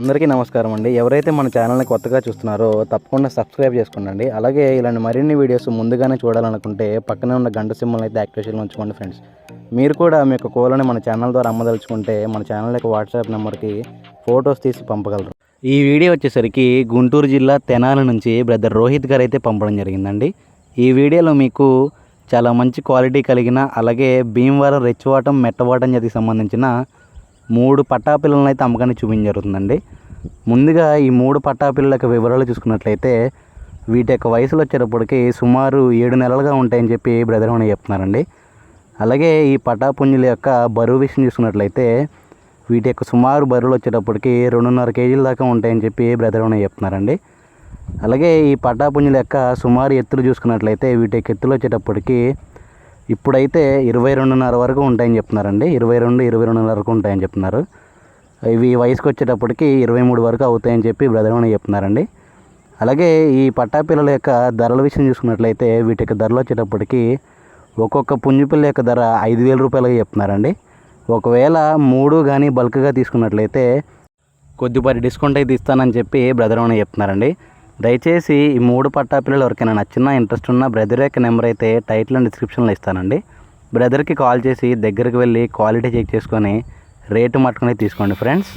అందరికీ నమస్కారం అండి. ఎవరైతే మన ఛానల్ని కొత్తగా చూస్తున్నారో తప్పకుండా సబ్స్క్రైబ్ చేసుకోండి అలాగే ఇలాంటి మరిన్ని వీడియోస్ ముందుగానే చూడాలనుకుంటే పక్కనే ఉన్న గంట సింబల్ అయితే యాక్టివేషన్లో ఉంచుకోండి ఫ్రెండ్స్. మీరు కూడా మీ యొక్క కోలని మన ఛానల్ ద్వారా అమ్మదలుచుకుంటే మన ఛానల్ యొక్క వాట్సాప్ నెంబర్కి ఫొటోస్ తీసి పంపగలరు. ఈ వీడియో వచ్చేసరికి గుంటూరు జిల్లా తెనాలి నుంచి బ్రదర్ రోహిత్ గారు అయితే పంపడం జరిగిందండి. ఈ వీడియోలో మీకు చాలా మంచి క్వాలిటీ కలిగిన అలాగే భీమవరం రెచ్చివాటం మెట్టవాటం జాతికి సంబంధించిన మూడు పట్టాపిల్లలను అయితే అమ్మకాన్ని చూపించడం జరుగుతుందండి. ముందుగా ఈ మూడు పట్టాపిల్లల యొక్క వివరాలు చూసుకున్నట్లయితే వీటి యొక్క వయసులు వచ్చేటప్పటికి సుమారు ఏడు నెలలుగా ఉంటాయని చెప్పి బ్రదర్ అని చెప్తున్నారండి. అలాగే ఈ పటాపుంజుల యొక్క బరువు విషయం చూసుకున్నట్లయితే వీటి యొక్క సుమారు బరువులు వచ్చేటప్పటికి రెండున్నర కేజీల దాకా ఉంటాయని చెప్పి బ్రదర్ అని చెప్తున్నారండి. అలాగే ఈ పటాపుంజుల యొక్క సుమారు ఎత్తులు చూసుకున్నట్లయితే వీటి యొక్క ఎత్తులు వచ్చేటప్పటికి ఇప్పుడైతే ఇరవై రెండున్నర వరకు ఉంటాయని చెప్తున్నారండి. ఇరవై రెండు ఇరవై రెండున్నర వరకు ఉంటాయని చెప్తున్నారు. ఇవి వయసుకు వచ్చేటప్పటికి ఇరవై మూడు వరకు అవుతాయని చెప్పి బ్రదర్ అని చెప్తున్నారండి. అలాగే ఈ పట్టాపిల్లల యొక్క ధరల విషయం చూసుకున్నట్లయితే వీటి యొక్క ధరలు వచ్చేటప్పటికి ఒక్కొక్క పుంజుపిల్ల యొక్క ధర ఐదు వేల రూపాయలుగా చెప్తున్నారండి. ఒకవేళ మూడు కానీ బల్క్గా తీసుకున్నట్లయితే కొద్దిపాటి డిస్కౌంట్ అయితే ఇస్తానని చెప్పి బ్రదర్ అని చెప్తున్నారండి. దయచేసి ఈ మూడు పట్టా పిల్లలు ఎవరికైనా నచ్చిన ఇంట్రెస్ట్ ఉన్న బ్రదర్ యొక్క నెంబర్ అయితే టైటిల్ అండ్ డిస్క్రిప్షన్లో ఇస్తానండి. బ్రదర్కి కాల్ చేసి దగ్గరికి వెళ్ళి క్వాలిటీ చెక్ చేసుకొని రేటు మట్టుకుని తీసుకోండి ఫ్రెండ్స్.